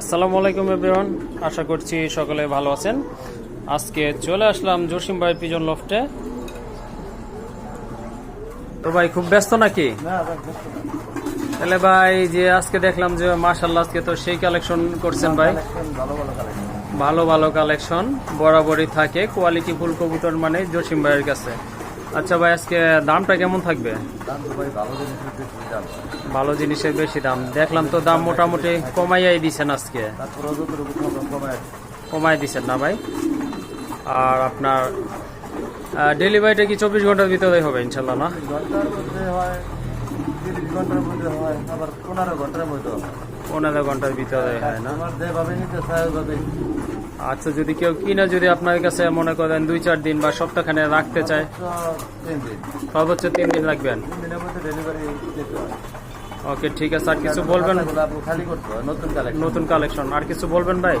আসসালামু আলাইকুম এভরিওয়ান আশা করছি সকলে ভালো আছেন। আজকে চলে আসলাম জসিম ভাই পিজন লফটে তো ভাই খুব ব্যস্ত নাকি? তাহলে ভাই যে আজকে দেখলাম যে মাশাল্লাহ আজকে তো সেই কালেকশন করছেন ভাই। ভালো ভালো কালেকশন বরাবরই থাকে। কোয়ালিটি ফুল কবুতর মানে জসিম ভাইয়ের কাছে। আচ্ছা ভাই আজকে দামটা কেমন থাকবে? ভালো জিনিসের বেশি দাম। দেখলাম তো দাম মোটামুটি কমাইয়াই দিছেন আজকে। কমাই দিছেন না ভাই? আর আপনার ডেলিভারিটা কি চব্বিশ ঘণ্টার ভিতরে হবে ইনশাল্লাহ না? পনেরো ঘণ্টার ভিতরে হয় না? আচ্ছা যদি কেউ কিনা যদি আপনার কাছে মনে করেন দুই, চার দিন বা সপ্তাহখানে রাখতে চায়, সর্বোচ্চ তিন দিন লাগবেন ওকে, ঠিক আছে, আর কিছু বলবেন? নতুন কালেকশন, আর কিছু বলবেন ভাই?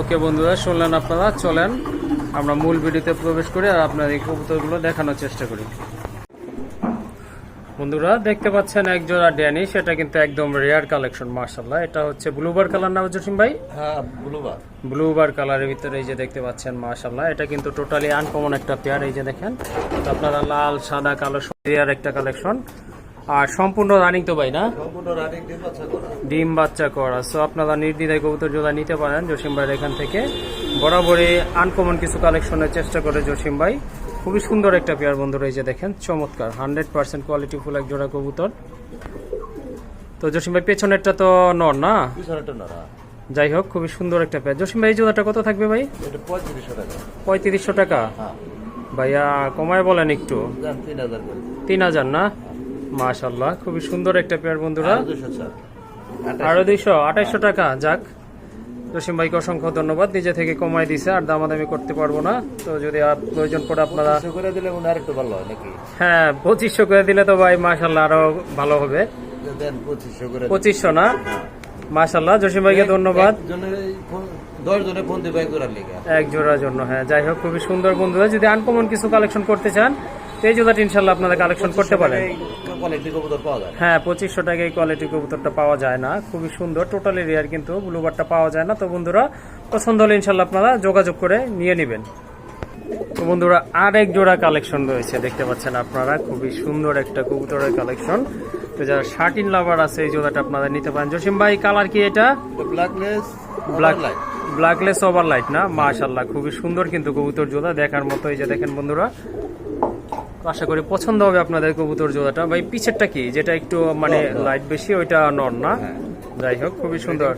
ওকে বন্ধুরা, শুনলেন আপনারা, চলেন, আমরা মূল ভিডিওতে প্রবেশ করি আর আপনার এই কবুতরগুলো দেখানোর চেষ্টা করি। বন্ধুরা দেখতে পাচ্ছেন এক জোড়া ড্যানি সেটা কিন্তু একদম রেয়ার কালেকশন মার্শাল্লাহ এটা হচ্ছে ব্লুবার কালার না জসিম ভাই? হ্যাঁ ব্লুবার। ব্লুবার কালারের ভিতরে এই যে দেখতে পাচ্ছেন মার্শাল্লাহ এটা কিন্তু টোটালি আনকমন একটা পেয়ার এই যে দেখেন। আপনারা লাল সাদা কালো রেয়ার একটা কালেকশন আর সম্পূর্ণ রানিং তো ভাই না? সম্পূর্ণ রানিং ডিম বাচ্চা করা। ডিম বাচ্চা করা। সো আপনারা নির্দ্বিধায় কবুতর জোড়া নিতে পারেন জসিম ভাইয়ের এখান থেকে। বরাবরই আনকমন কিছু কালেকশনের চেষ্টা করে জসিম ভাই। খুবই সুন্দর একটা পেয়ার বন্ধুরা এই যে দেখেন চমৎকার হান্ড্রেড পার্সেন্ট কোয়ালিটি ফুল এক জোড়া কবুতর। তো জসিম ভাই পেছনেরটা তো নর না? যাই হোক খুবই সুন্দর একটা পেয়ার। জসিম ভাই এই জোড়াটা কত থাকবে ভাই? পঁয়ত্রিশশো টাকা। হ্যাঁ। ভাইয়া কমায় বলেন একটু। তিন হাজার না? মাশাল্লাহ খুবই সুন্দর একটা পেয়ার বন্ধুরা। আর দুইশো আঠাইশো টাকা যাক। জসিম ভাইকে অসংখ্য ধন্যবাদ। নিজে থেকে কমাই দিছে আর দামাদামি করতে পারব না। তো যদি প্রয়োজন পড়ে আপনারা করে দিলে আরেকটু ভালো হয় নাকি? হ্যাঁ পঁচিশশো করে দিলে তো ভাই মাশাল্লাহ আরও ভালো হবে। পঁচিশশো করে পঁচিশশো না? মাশাল্লাহ জসিম ভাইকে ধন্যবাদ। একজনের এই ফোন- দশ জনের ফোন দিবে এক জোড়ার লেগে। এক জোড়ার জন্য হ্যাঁ যাই হোক খুবই সুন্দর বন্ধুরা। যদি আনকমন কিছু কালেকশন করতে চান এই জোড়াটা ইনশাল্লাহ আপনারা কালেকশন করতে পারেন। কোয়ালিটি কবুতর পাওয়া যায়। হ্যাঁ পঁচিশশো টাকায় কোয়ালিটি কবুতরটা পাওয়া যায় না। খুবই সুন্দর টোটালি রেয়ার কিন্তু ব্লুবারটা পাওয়া যায় না। তো বন্ধুরা পছন্দ হলে ইনশাল্লাহ আপনারা যোগাযোগ করে নিয়ে নেবেন। তো বন্ধুরা আর এক জোড়া কালেকশন রয়েছে দেখতে পাচ্ছেন আপনারা। খুবই সুন্দর একটা কবুতরের কালেকশন তো যারা শার্টিন লাভার আছে এই জোড়াটা আপনারা নিতে পারেন। জসিম ভাই কালার কি এটা? Black lace black black lace over light না? মাশাল্লাহ খুবই সুন্দর কিন্তু কবুতর জোড়া। দেখার মতো এই যে দেখেন বন্ধুরা আশা করি পছন্দ হবে আপনাদের কবুতর জোড়াটা। ভাই পিছেরটা কি? যেটা একটু মানে লাইট বেশি ওইটা নর না? যাই হোক খুবই সুন্দর।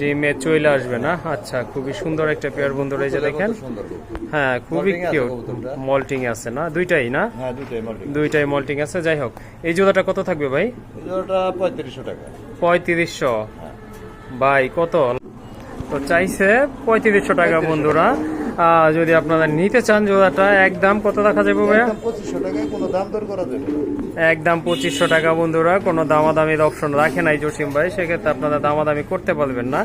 ডিমে চলে আসবে। না? আচ্ছা খুবই সুন্দর একটা পেয়ার বন্ধুরা এই যে দেখেন। হ্যাঁ খুবই কিউট মল্টিং আছে না? দুইটাই না? হ্যাঁ দুইটাই মল্টিং আছে। যাই হোক এই জোড়াটা কত থাকবে ভাই? পঁয়ত্রিশশো টাকা। পঁয়ত্রিশশো। ভাই কত? তো চাইছে পঁয়ত্রিশশো টাকা বন্ধুরা। যদি আপনারা নিতে চান জোড়াটা একদম কত রাখা যাবে ভাইয়া? একদম পঁচিশশো টাকায় কোনো দাম দর করা যাবে একদম পঁচিশশো টাকা বন্ধুরা কোনো দামাদামির অপশন রাখে নাই জসিম ভাই সেক্ষেত্রে আপনারা দামাদামি করতে পারবেন না।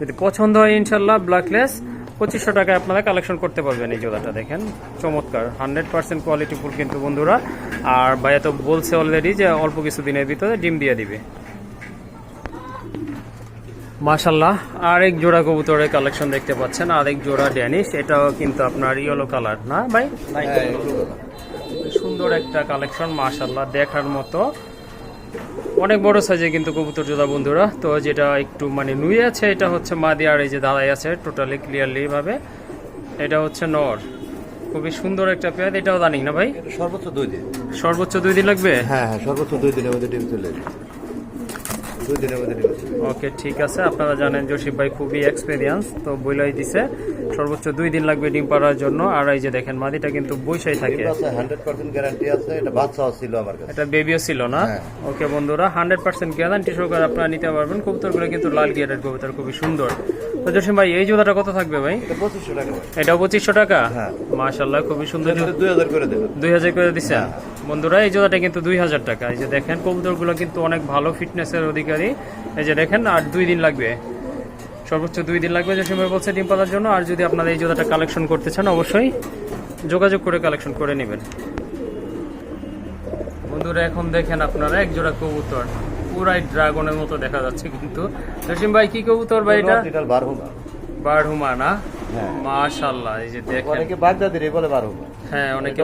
যদি পছন্দ হয় ইনশাল্লাহ ব্ল্যাকলেস পঁচিশশো টাকায় আপনারা কালেকশন করতে পারবেন এই জোড়াটা দেখেন। চমৎকার হান্ড্রেড পার্সেন্ট কোয়ালিটি ফুল কিন্তু বন্ধুরা। আর ভাইয়া তো বলছে অলরেডি যে অল্প কিছু দিনের ভিতরে ডিম দিয়ে দিবে। মাশাল্লাহ আরেক জোড়া কবুতরের কালেকশন দেখতে পাচ্ছেন আরেক জোড়া ড্যানিশ এটাও কিন্তু আপনার ইয়েলো কালার না ভাই? হ্যাঁ, সুন্দর একটা কালেকশন মাশাল্লাহ দেখার মতো। অনেক বড় সাইজে কিন্তু কবুতর জোড়া বন্ধুরা তো যেটা একটু মানে নুয়ে আছে এটা হচ্ছে মাদি আর এই যে দাঁড়াই আছে টোটালি ক্লিয়ারলি ভাবে এটা হচ্ছে নর। খুবই সুন্দর একটা পেয়ার এটাও জানি না ভাই? সর্বোচ্চ দুই দিন। সর্বোচ্চ দুই দিন লাগবে? হ্যাঁ হ্যাঁ সর্বোচ্চ দুই দিনের মধ্যে ডিম চলে আসবে দুই দিনের মধ্যে ডিম চলে আসবে। ওকে ঠিক আছে। আপনারা জানেন জসিফ ভাই খুবই এক্সপেরিয়েন্স তো বইলাই দিছে। সর্বোচ্চ দুই দিন লাগবে ডিম পাড়ার জন্য। আর এই যে দেখেন মাদিটা কিন্তু বৈশাই থাকে। এটা বেবিও ছিল না? হ্যাঁ। ওকে বন্ধুরা হান্ড্রেড পার্সেন্ট গ্যারান্টি সহকারে আপনারা নিতে পারবেন। কবুতরগুলো কিন্তু লাল গিয়ারের কবুতর খুবই সুন্দর। তো জসিম ভাই এই জোড়াটা কত থাকবে ভাই? এটা পঁচিশশো টাকা। ভাই। এটাও পঁচিশশো টাকা? হ্যাঁ। মাশাল্লাহ খুবই সুন্দর দুই হাজার করে দেবেন দুই হাজার করে দিছে। বন্ধুরা এই জোড়াটা কিন্তু দুই হাজার টাকা। এই যে দেখেন কবুতরগুলো কিন্তু অনেক ভালো ফিটনেসের অধিকারী। এই যে দেখেন আর দুই দিন লাগবে। সর্বোচ্চ দুই দিন লাগবে যে সময় বলছে ডিম পাতার জন্য। আর যদি আপনারা এই জোড়াটা কালেকশন করতে চান অবশ্যই যোগাযোগ করে কালেকশন করে নেবেন। বন্ধুরা এখন দেখেন আপনারা এক জোড়া কবুতর। পুরাই ড্রাগনের মতো দেখা যাচ্ছে কিন্তু। জসিম ভাই কি কবুতর ভাই এটা? বারহুমা। না? হ্যাঁ। মাশাআল্লাহ এই যে দেখেন। অনেকে বাগদাদির বলে বারহুমা। হ্যাঁ অনেকে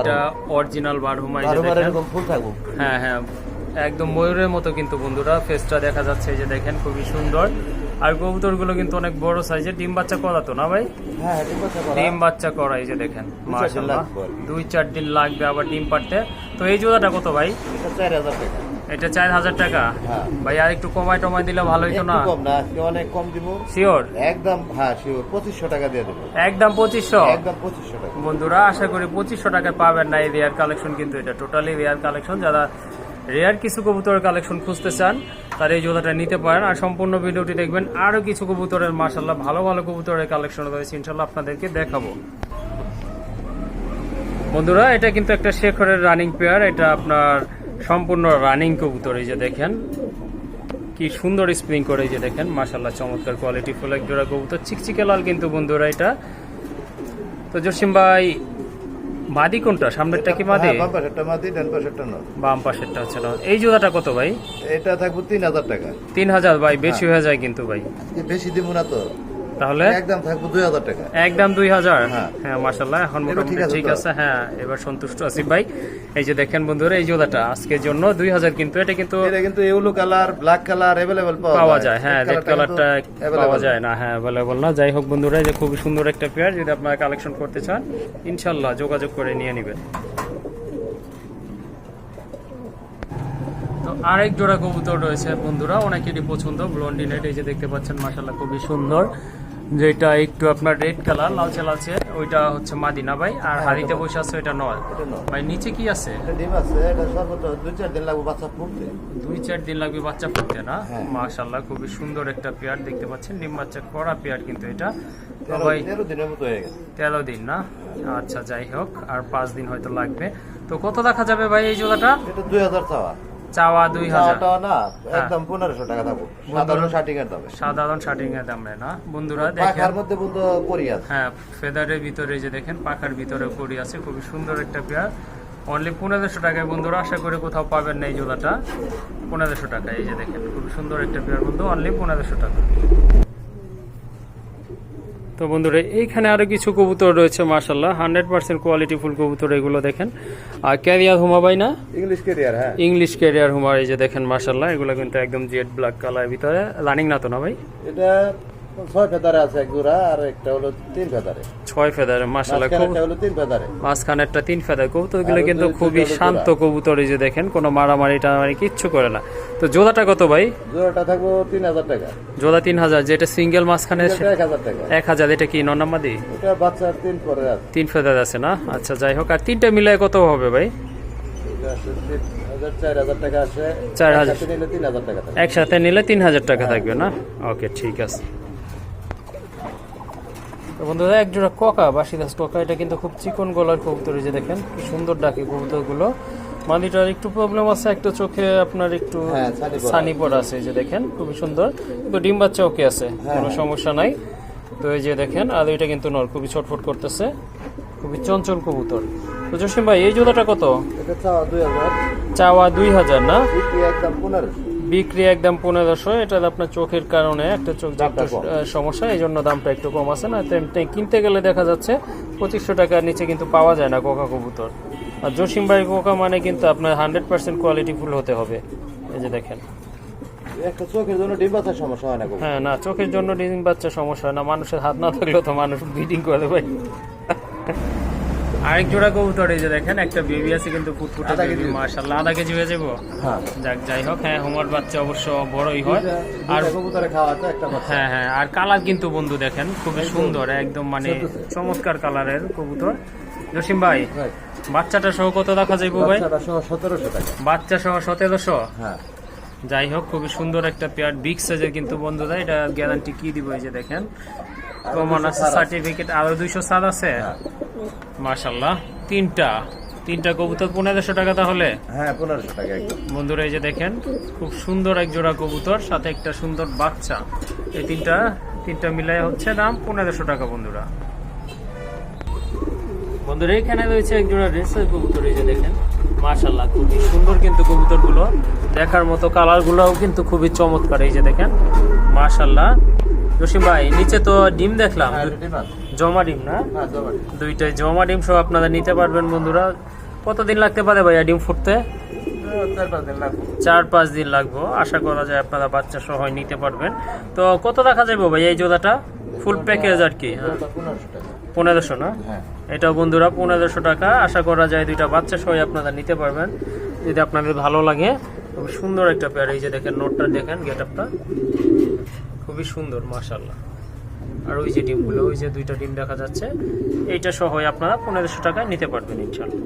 এটা অরিজিনাল বারহুমা। এই যে দেখেন। ফুল থাকব হ্যাঁ হ্যাঁ একদম ময়ূরের মতো কিন্তু বন্ধুরা ফেসটা দেখা যাচ্ছে এই যে দেখেন খুবই সুন্দর। আর কবুতরগুলো কিন্তু অনেক বড় সাইজের ডিম বাচ্চা করা তো না ভাই? হ্যাঁ আছে ডিম বাচ্চা করা। এই যে দেখেন মাশাআল্লাহ। দুই চার দিন লাগবে আবার ডিম পাড়তে। তো এই জোড়াটা কত ভাই? এটা চার হাজার টাকা। হ্যাঁ। ভাই আর একটু কমাই টমাই দিলে ভালো হইতো না? কম না অনেক কম দিব। শিওর একদম হ্যাঁ শিওর পঁচিশশো টাকা দিয়ে দেবো। একদম পঁচিশশো? একদম পঁচিশশো টাকা। বন্ধুরা আশা করি পঁচিশশো টাকায় পাবেন না এই রেয়ার কালেকশন কিন্তু এটা টোটালি রেয়ার কালেকশন যারা রেয়ার কিছু কবুতরের কালেকশন খুঁজতে চান, তার এই জোড়াটা নিতে পারেন। আর সম্পূর্ণ ভিডিওটি দেখবেন, আরও কিছু কবুতরের মাসাল্লাহ ভালো ভালো কবুতরের কালেকশন রয়েছে। ইনশাল্লাহ আপনাদেরকে দেখাবো। বন্ধুরা, এটা কিন্তু একটা শেখরের রানিং পেয়ার এটা আপনার সম্পূর্ণ রানিং কবুতর, এই যে দেখেন। কি সুন্দর স্প্রিং করে, এই যে দেখেন মাসাল্লাহ চমৎকার কোয়ালিটি ফুল এক জোড়া কবুতর। চিকচিকে লাল কিন্তু বন্ধুরা এটা। তো জসিম ভাই মাদি কোনটা? সামনেরটা কি মাদি? হ্যাঁ, বাম পাশেরটা মাদি ডান পাশেরটা না বাম পাশেরটা হচ্ছে না এই জোড়াটা কত ভাই? এটা থাকবে তিন হাজার টাকা। তিন হাজার ভাই বেশি হয়ে। যায় কিন্তু ভাই। বেশি দিব না তো। তাহলে? একদম থাকব দুই হাজার টাকা। একদম হ্যাঁ। হ্যাঁ মাসাল্লাহ এখন মোটামুটি ঠিক আছে হ্যাঁ এবার সন্তুষ্ট আছি। ভাই এই যে দেখেন বন্ধুরা এই জোড়াটা আজকের জন্য দুই হাজার কিন্তু এটা কিন্তু এটা কিন্তু yellow colour black colour available পাওয়া যায়। হ্যাঁ রেড কালারটা পাওয়া যায় না হ্যাঁ অ্যাভেলেবল না। যাই হোক বন্ধুরা এই যে খুবই সুন্দর একটা পেয়ার যদি আপনারা কালেকশন করতে চান ইনশাল্লাহ যোগাযোগ করে নিয়ে নেবেন। তো আরেক জোড়া কবুতর রয়েছে বন্ধুরা অনেকেরই পছন্দ ব্লন্ডিনেট এই যে দেখতে পাচ্ছেন মাসাল্লাহ খুবই সুন্দর। যেটা একটু আপনার রেড কালার লালচে লালচে ওইটা হচ্ছে মাদিনা ভাই। আর হ্যাঁ, হাড়িতে বসে আছে ওইটা নয়। ভাই নিচে কি আছে? ডিম আছে এটা সর্বোচ্চ দুই চার দিন লাগবে বাচ্চা ফুটতে। দুই চার দিন লাগবে বাচ্চা ফুটতে না? হ্যাঁ। মাশাল্লাহ খুবই সুন্দর একটা পেয়ার দেখতে পাচ্ছেন। ডিম বাচ্চা করা পেয়ার কিন্তু এটা। তেরো ভাই তেরো দিনের মতো হয়ে গেছে। তেরো দিন না? আচ্ছা যাই হোক আর পাঁচ দিন হয়তো লাগবে। তো কত দেখা যাবে ভাই এই জোড়াটা? এটা দুই হাজার চাওয়া। চাওয়া দুই হাজার। না হ্যাঁ। একদম পনেরোশো টাকা সাধারণ ষাটিং এর দামে। সাধারণ শার্টিং এর দামে না। বন্ধুরা দেখেন। পাখার মধ্যে বলতো করি আছে হ্যাঁ ফেদারের ভিতরে যে দেখেন পাখার ভিতরে করি আছে খুবই সুন্দর একটা পেয়ার। অনলি পনেরোশো টাকায় বন্ধুরা আশা করে কোথাও পাবেন না এই জোড়াটা। পনেরোশো টাকা এই যে দেখেন খুবই সুন্দর একটা পেয়ার বন্ধু অনলি পনেরোশো টাকা। তো বন্ধুরা এইখানে আরও কিছু কবুতর রয়েছে মার্শাল্লাহ হান্ড্রেড পার্সেন্ট কোয়ালিটি ফুল কবুতর এগুলো দেখেন। আর ক্যারিয়ার হুমাবাই না? ইংলিশ কেরিয়ার হ্যাঁ। ইংলিশ ক্যারিয়ার হুমার এই যে দেখেন মার্শাল্লাহ এগুলো কিন্তু একদম জেড ব্ল্যাক কালার ভিতরে। রানিং না তো না ভাই? এটা ছয় ফেদারে আছে এক জোড়া আর একটা হলো তিন ফেদারে। ছয় ফেদার মার্শাল্লাহ খুব হলো তিন ফেদারে। মাঝখানেরটা তিন ফেদার। কবুতরগুলো কিন্তু খুবই শান্ত কবুতর এই যে দেখেন কোনো মারামারি টারামারি কিচ্ছু করে না। তো জোড়াটা কত ভাই? জোড়াটা থাকব তিন হাজার টাকা। জোড়া তিন হাজার যেটা সিঙ্গেল মাঝখানে এক হাজার টাকা। এক হাজার এটা কি ননামাদি এটা বাচ্চার তিন পরে তিন ফেদার আছে না? আচ্ছা যাই হোক আর তিনটা মিলায় কত হবে ভাই? এটা আছে হাজার চার হাজার টাকা আছে চার হাজার। একসাথে নিলে তিন হাজার টাকা থাকবে। একসাথে নিলে তিন হাজার টাকা থাকবে না? ওকে ঠিক আছে। তো বন্ধুরা এক জোড়া ককা বাসিদাস ককা এটা কিন্তু খুব চিকন গলার কবুতর যে দেখেন কি সুন্দর ডাকে কবুতরগুলো। মালিটার একটু প্রবলেম আছে একটা চোখে আপনার একটু হ্যাঁ, ছানি পড়া। সানি পড়া আছে যে দেখেন খুবই সুন্দর। কিন্তু ডিম বাচ্চা ওকে আছে কোনো সমস্যা নাই। তো এই যে দেখেন আর এটা কিন্তু নর খুবই ছটফট করতেছে খুবই চঞ্চল কবুতর। তো জসিম ভাই এই জোড়াটা কত? এটা চাওয়া দুই হাজার। না? বিক্রি একদম পনেরোশো। এটা আপনার চোখের কারণে একটা চোখ সমস্যা এই জন্য দামটা একটু কম আছে। না কিনতে গেলে দেখা যাচ্ছে পঁচিশশো টাকার নিচে কিন্তু পাওয়া যায় না কোকা কবুতর। আর জসিম ভাই কোকা মানে কিন্তু আপনার হান্ড্রেড পার্সেন্ট কোয়ালিটি ফুল হতে হবে। এই যে দেখেন। চোখের জন্য ডিম বাচ্চার সমস্যা হয় না হ্যাঁ না চোখের জন্য ডিম বাচ্চা সমস্যা হয় না। মানুষের হাত না থাকলেও তো মানুষ ব্লিডিং করে ভাই। আরেক জোড়া কবুতর এই যে দেখেন একটা বেবি আছে কিন্তু ফুটফুটে বেবি। মাশাআল্লাহ। আধা কেজি হয়ে যাব? হ্যাঁ। যাক যাই হোক হ্যাঁ হোমার বাচ্চা অবশ্য বড়ই হয়। আর কবুতরে খাওয়া আছে একটা হ্যাঁ হ্যাঁ আর কালার কিন্তু বন্ধু দেখেন খুবই সুন্দর একদম মানে চমৎকার কালারের কবুতর। জসিম ভাই বাচ্চাটা সহ কত দেখা যাইবো ভাই? বাচ্চাটা সহ সতেরোশো টাকা। বাচ্চা সহ সতেরোশো? হ্যাঁ। যাই হোক খুবই সুন্দর একটা পেয়ার বিগ সাইজের কিন্তু বন্ধু বন্ধুরা এটা গ্যারান্টি কি দিব এই যে দেখেন? কমন আছে 200 ছাড় আছে। সার্টিফিকেট আরও দুইশো সাত আছে? হ্যাঁ। মার্শাল্লাহ তিনটা। তিনটা কবুতর পনেরোশো টাকা তাহলে? হ্যাঁ পনেরোশো টাকা বন্ধুরা এই যে দেখেন খুব সুন্দর এক জোড়া কবুতর সাথে একটা সুন্দর বাচ্চা। এই তিনটা তিনটা মিলাই হচ্ছে দাম পনেরোশো টাকা বন্ধুরা। বন্ধুরা এখানে রয়েছে এক জোড়া রেসার কবুতর এই যে দেখেন। মাশাল্লাহ খুবই সুন্দর কিন্তু কবুতরগুলো। দেখার মতো কালারগুলোও কিন্তু খুবই চমৎকার এই যে দেখেন। মাশাল্লাহ জসিম ভাই নিচে তো ডিম দেখলাম। হ্যাঁ। জমা ডিম না? হ্যাঁ, জমা। দুইটাই জমা ডিম সহ আপনারা নিতে পারবেন বন্ধুরা। কতদিন লাগতে পারে ভাইয়া ডিম ফুটতে? চার পাঁচ দিন লাগবে। আশা করা যায় আপনারা বাচ্চা সহ নিতে পারবেন। তো কত রাখা যাবে ভাই এই জোড়াটা? ফুল প্যাকেজ আর কি হ্যাঁ। পনেরোশো না? হ্যাঁ। এটা বন্ধুরা পনেরোশো টাকা। আশা করা যায় দুইটা বাচ্চা সহ আপনারা নিতে পারবেন। যদি আপনাদের ভালো লাগে সুন্দর একটা পেয়ার এই যে দেখেন নোটটা দেখেন গেট আপটা খুবই সুন্দর মাশাল্লাহ আর ওই যে ডিমগুলো, ওই যে দুইটা ডিম দেখা যাচ্ছে, এইটা সহ আপনারা পনেরোশো টাকায় নিতে পারবেন ইনশাল্লাহ